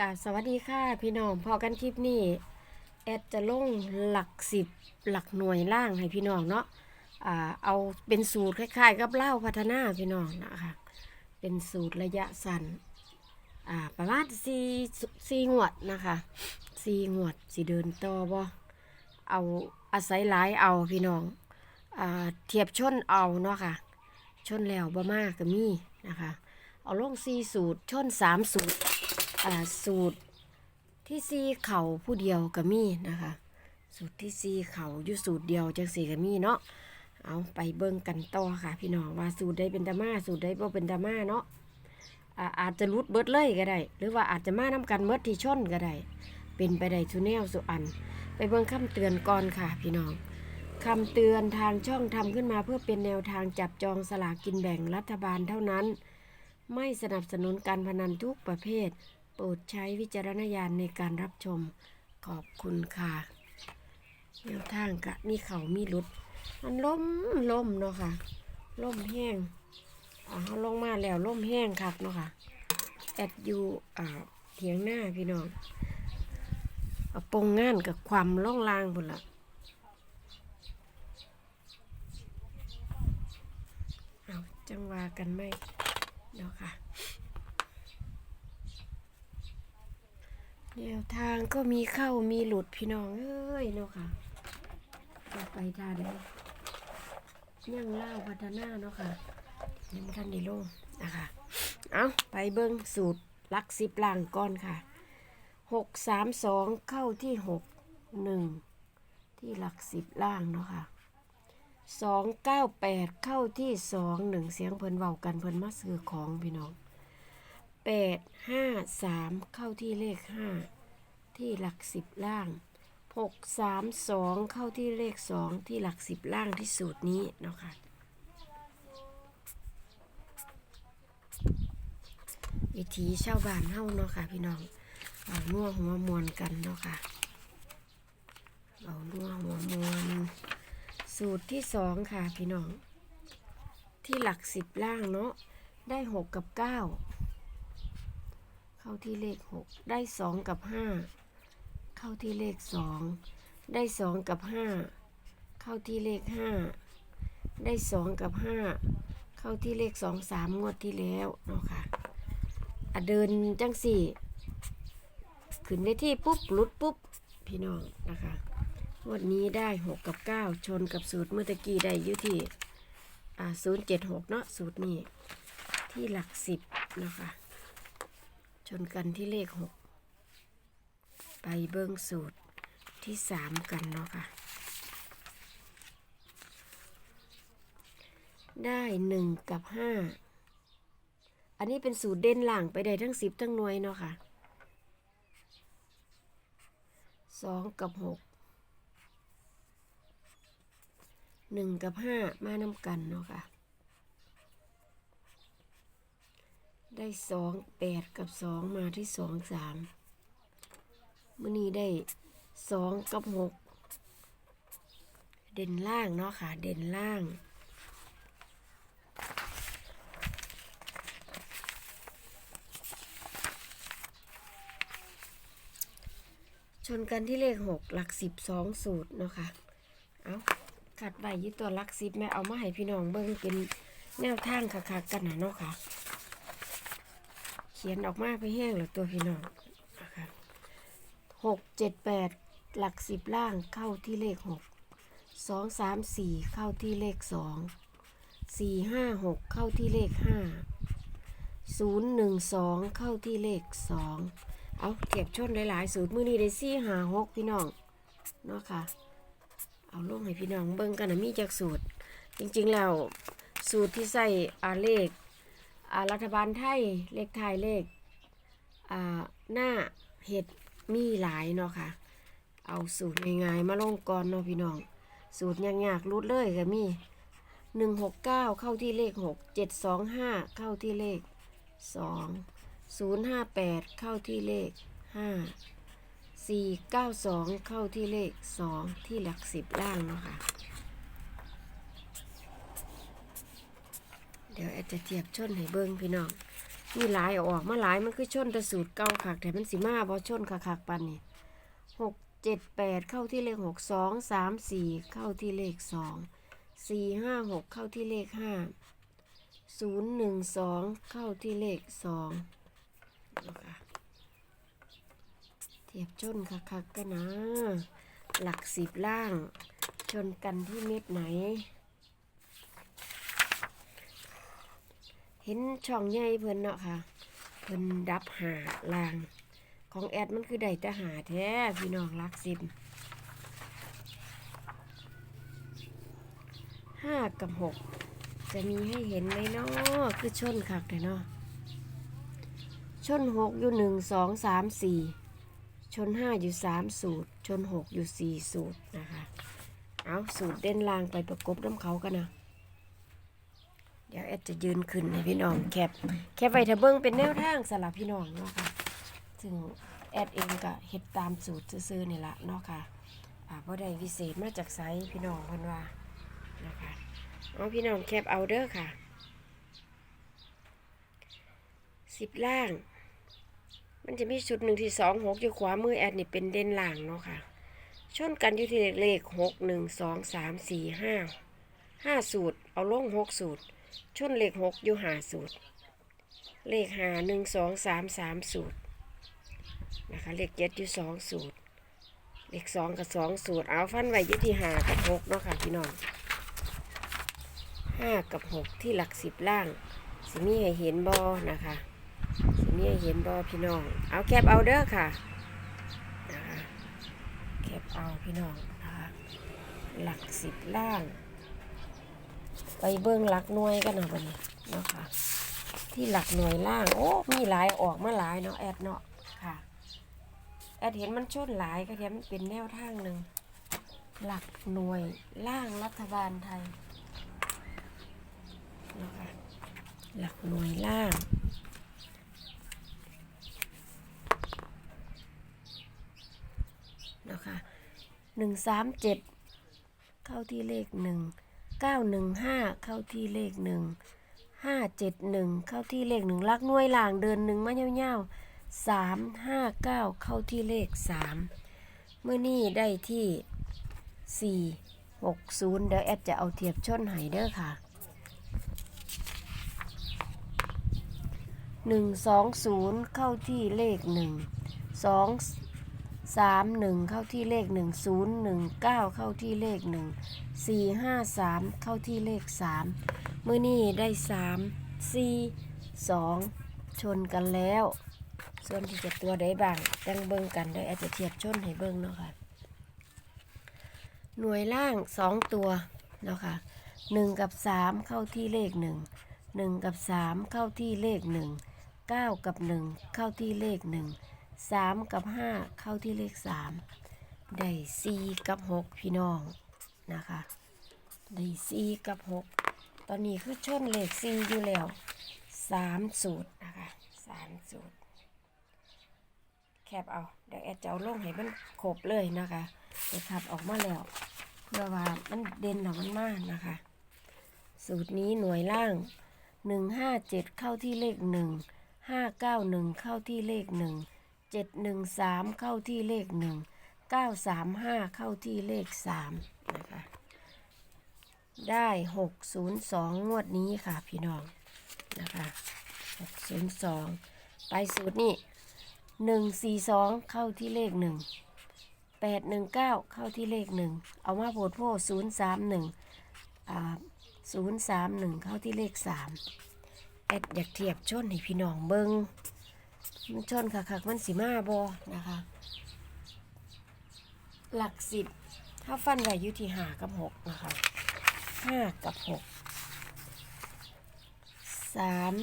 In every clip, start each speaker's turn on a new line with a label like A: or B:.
A: กาสวัสดีค่ะ พี่น้องพอกันคลิปนี้แอดจะลงหลักสิบหลักหน่วยล่างให้พี่น้องเนาะอ่าเอาเป็นสูตรคล้ายๆ กับเล่าพัฒนาพี่น้องนะคะเป็นสูตรระยะสั้นอ่าประมาณสี่สี่งวดนะคะสี่งวดสิเดินต่อบ่เอาอาศัยหลายเอาพี่น้องอ่าเทียบชนเอาเนาะค่ะชนแล้วบ่มากก็มีนะคะเอาลงสี่สูตรชนสามสูตร สูตรที่ซีเข่าผู้เดียวก็มีนะคะ สูตรที่ซีเข่าอยู่สูตรเดียวจังสี่ก็มีเนาะเอาไปเบิ่งกันต่อค่ะ พี่น้องว่าสูตรใดเป็นดราม่าสูตรใดบ่เป็นดราม่าเนาะอาจจะรุดเบิดเลยก็ได้ หรือว่าอาจจะมาน้กันเมิดที่ชนก็ได้ เป็นไปได้ทุแนวสุอัน ไปเบิ่งคำเตือนก่อนค่ะ พี่น้องคำเตือนทางช่องทำขึ้นมาเพื่อเป็นแนวทางจับจองสลากกินแบ่งรัฐบาลเท่านั้น ไม่สนับสนุนการพนันทุกประเภท ปรดใช้วิจารณญาณในการรับชมขอบคุณค่ะแนวทางกะมีเขามีหลุด มันล่มล่มเนาะค่ะล่มแห้งอ่าลงมาแล้วล่มแห้งครับเนาะค่ะแอดอยู่อ่าเถียงหน้าพี่น้องปงงานกับความล่องลางบุนละเอาจังวากันไหมเนาะค่ะ แนวทางก็มีเข้ามีหลุดพี่น้องเอ้ยเนาะค่ะจะไปทานเลยยังเล่าพัฒนาเนาะค่ะยังไม่ทันได้ลงนะคะเอาไปเบิ้งสูตรลักสิบล่างก่อนค่ะหกสามสองเข้าที่หกหนึ่งที่หลักสิบล่างเนาะค่ะสองเก้าแปดเข้าที่สองหนึ่งเสียงเพิ่นเว้ากันเพิ่นมาซื้อของพี่น้อง แปดห้าสามเข้าที่เลขห้าที่หลักสิบล่างหกสามสองเข้าที่เลขสองที่หลักสิบล่างที่สูตรนี้เนาะค่ะวิธีชาวบ้านเฮาเนาะค่ะพี่น้องเอานัวหัวมวนกันเนาะค่ะเอานัวหัวมวนสูตรที่สองค่ะพี่น้องที่หลักสิบล่างเนาะได้หกกับเก้า เข้าที่เลขหกได้สองกับห้าเข้าที่เลขสองได้สองกับห้าเข้าที่เลขห้าได้สองกับห้าเข้าที่เลขสองสามงวดที่แล้วเนาะค่ะอะเดินจังสี่ขึ้นในที่ปุ๊บลุดปุ๊บ พี่น้องนะคะวดนี้ได้หกกับเก้าชนกับสูตรเมื่อตะกี้ได้อยู่ที่อ่าศูนย์เจ็ดหกเนาะสูตรนี้ที่หลักสิบนะคะ ชนกันที่เลขหกไปเบิ้งสูตรที่สามกันเนาะค่ะ ได้หนึ่งกับห้าอันนี้เป็นสูตรเด่นหลังไปได้ทั้งสิบทั้งหน่วยเนาะค่ะสองกับหกหนึ่งกับห้ามานำกันเนาะค่ะ ได้สองแปดกับสองมาที่สองสามมื่อนี้ได้สองกับหกเด่นล่างเนาะค่ะ เด่นล่างชนกันที่เลขหกหลักสิบสองสูตรเนาะค่ะ เอาขัดใบยี่ตัวหลักสิบแม่เอามาให้พี่น้องเบิ่งเป็นแนวทางคักๆกันนะเนาะค่ะ ขียนออกมาไปแห้งแล้วตัวพี่น้องหกเจ็ดแปดหลักสิบล่างเข้าที่เลขหกสองสามสี่เข้าที่เลขสองสี่ห้าหกเข้าที่เลขห้าศูนย์หนึ่งสองเข้าที่เลขสองเอาเก็บชนหลายๆสูตรมือนี้ได้สี่หาหกพี่น้องเนาะค่ะ เอาลงให้พี่น้องเบิ่งกันนะมีจากสูตร จริงๆแล้วสูตรที่ใส่อาเลข รัฐบาลไทยเลขไทยเลขอ่าหน้าเห็ดมีหลายเนาะค่ะ เอาสูตรง่ายๆมาลงก่อนเนาะพี่น้อง สูตรยากๆรูดเลยก็มีหนึ่งหกเก้าเข้าที่เลขหกเจ็ดสองห้าเข้าที่เลขสองศูนย์ห้าแปดเข้าที่เลขห้าสี่เก้าสองเข้าที่เลขสองที่หลักสิบล่างเนาะค่ะ ดี๋ยวแอดจะเทียบชนให้เบิ้งพี่น้องมีหลายเอาออกมาหลายมันคือชนแต่สูตรเก่าคักแต่มันสิมาบ่ชนคักๆปันนี่หกเจ็ดแปดเข้าที่เลขหกสองสามสี่เข้าที่เลขสองสี่ห้าหกเข้าที่เลขห้าศูนย์หนึ่งสองเข้าที่เลขสองเทียบชนคักๆกันนะ หลักสิบล่าง ชนกันที่เม็ดไหน เห็นช่องใหญ่เพิ่นเนาะค่ะ เพิ่นดับหาลาง ของแอดมันคือได้แต่หาแท้พี่น้องรักสิบห้ากับหกจะมีให้เห็นไหมเนาะคือชนคักเลยเนาะชนหกอยู่หนึ่งสองสามสี่ชนห้าอยู่สามสูตร ชนหกอยู่สี่สูตรนะคะ เอาสูตรเด่นลางไปประกบน้ำเขากันนะ เดี๋ยวแอดจะยืนขึ้นให้พี่น้องแคปแคปไว้ถ้าเบิ้งเป็นแนวทางสำหรับพี่น้องเนาะค่ะซึ่งแอดเองก็เฮ็ดตามสูตรซื่อๆนี่ละเนาะค่ะอ่าบ่ได้วิเศษมาจากไซพี่น้องเพิ่นว่านะคะเอาพี่น้องแคปเอาเด้อค่ะสิบล่าง มันจะมีชุดหนึ่งที่สองหกอยู่ขวามือแอดนี่เป็นเด่นล่างเนาะค่ะ ชนกันอยู่ที่เลขหกหนึ่งสองสามสี่ห้าห้าสูตร เอาลงหกสูตร ชนเลขหกอยู่หาสูตร เลขหาหนึ่งสองสามสามสูตรนะคะเลขเจ็ดอยู่สองสูตร เลขสองกับสองสูตร เอาฟันไว้อยู่ที่หากับหกเนาะค่ะพี่น้องห้ากับหกที่หลักสิบล่างสิมีให้เห็นบอนะคะสิมีให้เห็นบอพี่น้อง เอาแคปเอาเด้อค่ะนะคะแคปเอาพี่น้องนะคะหลักสิบล่าง ไปเบิ้งหลักหน่วยกันนะบัดนี้เนาะค่ะ ที่หลักหน่วยล่าง โอ้มีหลายออกมาหลายเนาะแอดเนาะค่ะ แอดเห็นมันชนหลายก็เทียมนเป็นแนวทางหนึ่งหลักหน่วยล่างรัฐบาลไทยเนาะค่ะหลักหน่วยล่างนะคะหนึ่งสามเจ็ดเข้าที่เลขหนึ่ง เก้าหนึ่งห้าเข้าที่เลขหนึ่งห้าเจ็ดหนึ่งเข้าที่เลขหนึ่งลักน่วยหลางเดินหนึ่งมาเย้าๆสามห้าเก้าเข้าที่เลขสามเมื่อนี่ได้ที่สี่หกศูนย์เดี๋ยวแอดจะเอาเทียบชนไห้เด้อค่ะหนึ่งสองศูนย์เข้าที่เลขหนึ่ง สามหนึ่งเข้าที่เลขหนึ่งศูนย์หนึ่งเก้าเข้าที่เลขหนึ่งสี่ห้าสามเข้าที่เลขสามมื่อนี้ได้สามสี่สองชนกันแล้ว ส่วนที่จะตัวได้บ้างจังเบิ่งกันได้อาจจะเทียบชนให้เบิ่งเนาะค่ะ หน่วยล่างสองตัวเนาะค่ะหนึ่งกับสามเข้าที่เลขหนึ่งหนึ่งกับสามเข้าที่เลขหนึ่งเก้ากับหนึ่งเข้าที่เลขหนึ่ง สามกับห้าเข้าที่เลขสามได้สี่กับหกพี่น้องนะคะได้สี่กับหกตอนนี้คือชนเลขสี่อยู่แล้วสามสูตรนะคะสามสูตร แคบเอาเดี๋ยวแอดจะเอาลงให้มันครบเลยนะคะเดี๋ยวขับออกมาแล้วเพื่อว่ามันเด่นแล้วมันมากนะคะ สูตรนี้หน่วยล่างหนึ่งห้าเจ็ดเข้าที่เลขหนึ่งห้าเก้าหนึ่งเข้าที่เลขหนึ่ง เจ็ดหนึ่งสามเข้าที่เลขหนึ่งเก้าสามห้าเข้าที่เลขสามนะคะได้หกศูนย์สองงวดนี้ค่ะพี่น้องนะคะหกศูนย์สองไปสูตรนี้หนึ่งสี่สองเข้าที่เลขหนึ่งแปดหนึ่งเก้าเข้าที่เลขหนึ่งเอามาโพดโพศูนย์สามหนึ่งอ่าศูนย์สามหนึ่งเข้าที่เลขสามแอดอยากเทียบชนให้พี่น้องเบิง มันชนค่ะค่ะมันสีมาบอนะคะ หลักสิบถ้าฟันไว้อยู่ที่หากับหกนะคะห้ากับหกสาม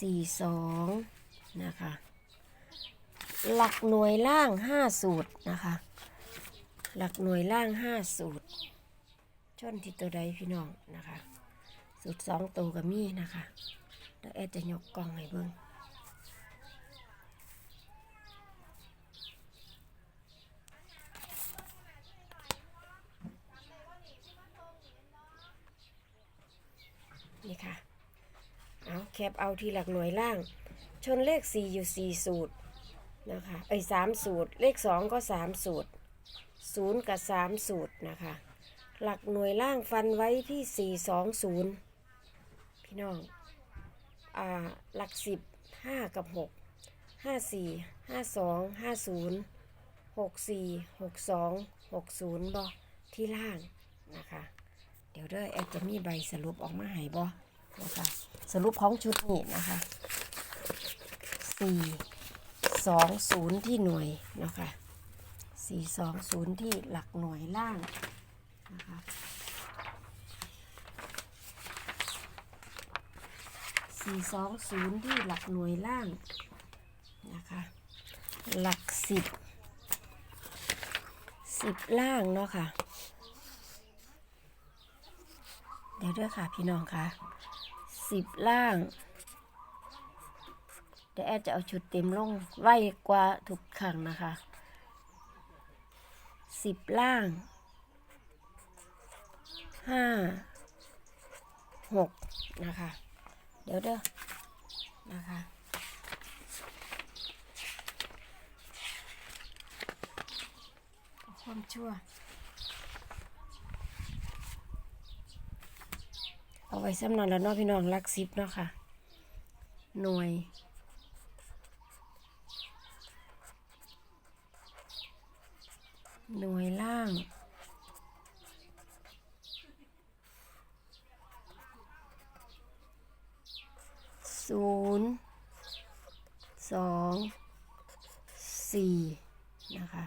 A: สี่สองนะคะ หลักหน่วยล่างห้าสูตรนะคะ หลักหน่วยล่างห้าสูตร ชนที่ตัวใดพี่น้องนะคะ สูตรสองตัวกับมีนะคะแล้วแอดจะยกกล้องให้เบิ่ง นี่ค่ะ เอาแค ค ปเอาที่หลักหน่วยล่าง ชนเลข 4 อยู่ 4 สูตรนะคะเอ้ยสามสูตร เลข 2 ก็ 3 สูตร 0 กับ 3 สูตรนะคะ หลักหน่วยล่างฟันไว้ที่ 4 2 0 พี่น้องอ่าหลัก 10 5 กับ 6 5 4 5 2 5 0 6 4 6 2 6 0บ่ที่ล่างนะคะ เดี๋ยวเด้อแอดจะมีใบสรุปออกมาให้บ่ นะคะสรุปของชุดนี้นะคะสี่สองศูนย์ที่หน่วยนะคะสี่สองศูนย์ที่หลักหน่วยล่างนะคะสี่สองศูนย์ที่หลักหน่วยล่างนะคะหลักสิบสิบล่างเนาะค่ะ เดี๋ยวด้วยค่ะพี่น้องค่ะ สิบล่าง เดี๋ยวแอดจะเอาชุดเต็มลงไว้กว่าทุกครั้งนะคะสิบล่างห้าหกนะคะ เดี๋ยวเด้อนะคะความชั่ว เอาไว้สำนันแล้วเนาะพี่น้องรักซิปเนาะค่ะ หน่วย หน่วยล่างศูนย์สองสี่นะคะ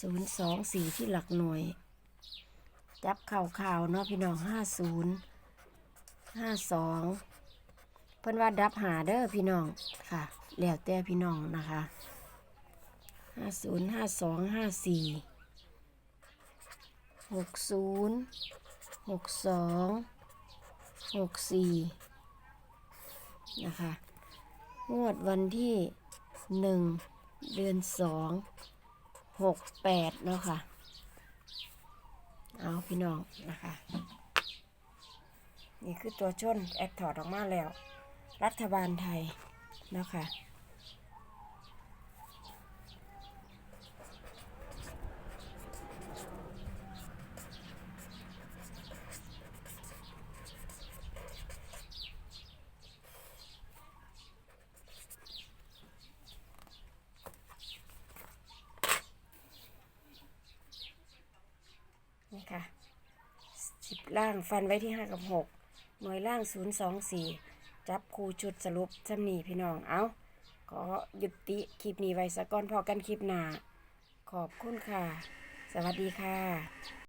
A: ศูนย์สองสี่ที่หลักหน่วย จับข่าวข่าวๆเนาะพี่น้องห้าศูนย์ห้าสองเพิ่นว่าดับหาเด้อพี่น้องค่ะ แล้วแต่พี่น้องนะคะห้าศูนย์ห้าสองห้าสี่หกศูนย์หกสองหกสี่นะคะ งวดวันที่หนึ่งเดือนสองหกแปดเนาะค่ะ เอาพี่น้องนะคะ นี่คือตัวชนแอดถอดออกมาแล้ว รัฐบาลไทยนะคะ นี่ค่ะสิบ ล่างฟันไว้ที่ห้ากับหกหน่วยล่างศูนย์สองสี่จับคูชุดสรุปจำหนีพี่น้องเอาขอหยุดติคลิปนี้ไว้สะก่อนพอกันคลิปหน้า ขอบคุณค่ะ สวัสดีค่ะ